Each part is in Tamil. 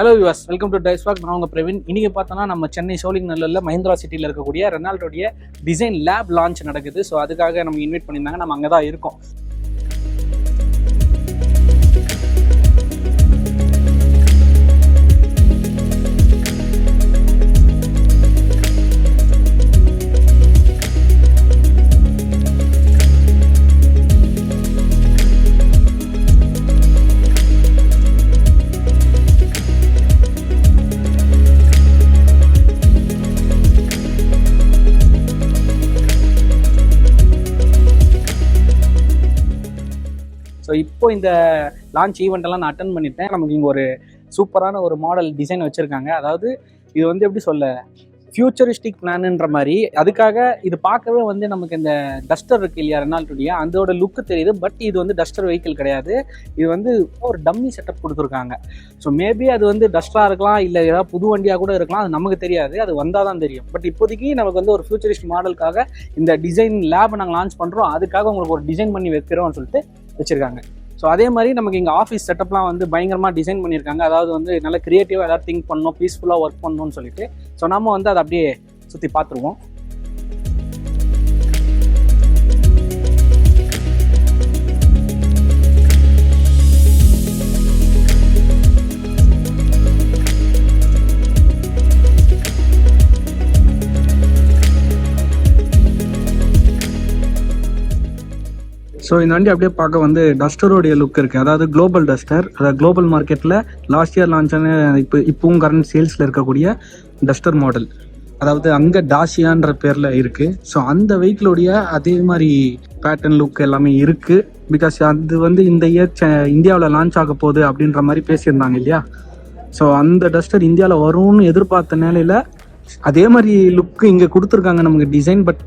ஹலோ யூஸ் வெல்கம் டு டைஸ் வாக் நான் உங்கள் பிரவீன். இன்றைக்கி பார்த்தோன்னா நம்ம சென்னை சோலிங் நல்லூர்ல மஹிந்திரா சிட்டியில் இருக்கக்கூடிய ரெனால்டோடைய டிசைன் லேப் லான்ச் நடக்குது. ஸோ அதுக்காக நம்ம இன்வைட் பண்ணியிருந்தாங்க. நம்ம அங்கே தான் இருக்கோம். ஸோ இப்போ இந்த லான்ச் ஈவெண்ட் எல்லாம் நான் அட்டன் பண்ணிட்டேன். நமக்கு இங்கே ஒரு சூப்பரான ஒரு மாடல் டிசைன் வச்சுருக்காங்க. அதாவது இது வந்து எப்படி சொல்ல? ஃபியூச்சரிஸ்டிக் பிளான்ன்ற மாதிரி. அதுக்காக இது பார்க்கவே வந்து நமக்கு இந்த டஸ்டர் இருக்கு இல்லையா ரெனால்டுடைய அதோட லுக்கு தெரியுது. பட் இது வந்து டஸ்டர் வெஹிக்கிள் கிடையாது. இது வந்து ஒரு டம்மி செட்டப் கொடுத்துருக்காங்க. ஸோ மேபி அது வந்து டஸ்டராக இருக்கலாம் இல்லை ஏதாவது புது வண்டியாக கூட இருக்கலாம். அது நமக்கு தெரியாது. அது வந்தால் தான் தெரியும். பட் இப்போதைக்கு நமக்கு வந்து ஒரு ஃபியூச்சரிஸ்ட் மாடலுக்காக இந்த டிசைன் லேப் நாங்கள் லான்ச் பண்ணுறோம் அதுக்காக உங்களுக்கு ஒரு டிசைன் பண்ணி வைக்கிறோம்னு சொல்லிட்டு வச்சுருக்காங்க. ஸோ அதே மாதிரி நமக்கு இங்கே ஆஃபீஸ் செட்டப்லாம் வந்து பயங்கரமாக டிசைன் பண்ணியிருக்காங்க. அதாவது வந்து நல்ல க்ரியேட்டிவாக ஏதாவது திங்க் பண்ணணும் பீஸ்ஃபுல்லாக ஒர்க் பண்ணணும்னு சொல்லிட்டு. ஸோ நம்ம வந்து அதை அப்படியே சுற்றி பார்த்துருவோம். ஸோ இந்த வண்டி அப்படியே பார்க்க வந்து டஸ்டரோடைய லுக் இருக்குது அதாவது குளோபல் டஸ்டர் அதாவது குளோபல் மார்க்கெட்டில் லாஸ்ட் இயர் லான்ச் ஆன இப்போ இப்போவும் கரண்ட் சேல்ஸில் இருக்கக்கூடிய டஸ்டர் மாடல் அதாவது அங்கே டாஷியான்ற பேரில் இருக்குது ஸோ அந்த வெஹிக்கிளுடைய அதே மாதிரி பேட்டர்ன் லுக் எல்லாமே இருக்குது பிகாஸ் அது வந்து இந்த இயர் இந்தியாவில் லான்ச் ஆக போகுது அப்படின்ற மாதிரி பேசியிருந்தாங்க இல்லையா? ஸோ அந்த டஸ்டர் இந்தியாவில் வரும்னு எதிர்பார்த்த நிலையில் அதே மாதிரி லுக்கு இங்கே கொடுத்துருக்காங்க நமக்கு design but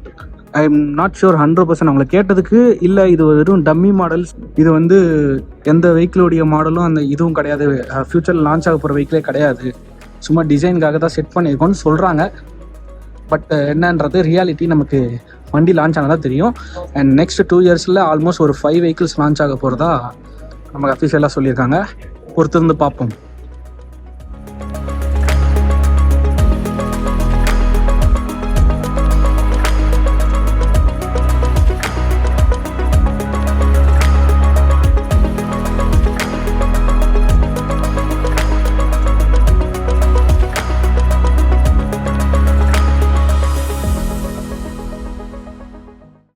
I am not sure hundred percent அவங்களை கேட்டதுக்கு இல்லை இது வெறும் டம்மி மாடல்ஸ் இது வந்து எந்த வெஹிக்கிளுடைய மாடலும் அந்த இதுவும் கிடையாது. ஃப்யூச்சரில் லான்ச் ஆக போகிற வெஹிக்கிளே கிடையாது. சும்மா டிசைனுக்காக தான் செட் பண்ணியிருக்கோம்னு சொல்கிறாங்க பட் என்னன்றது ரியாலிட்டி நமக்கு வண்டி லான்ச் ஆனதா தெரியும். அண்ட் நெக்ஸ்ட் டூ இயர்ஸில் ஆல்மோஸ்ட் ஒரு ஃபைவ் வெஹிக்கிள்ஸ் லான்ச் ஆக போகிறதா நமக்கு அஃபிஷியலாக சொல்லியிருக்காங்க. பொறுத்திருந்து பார்ப்போம்.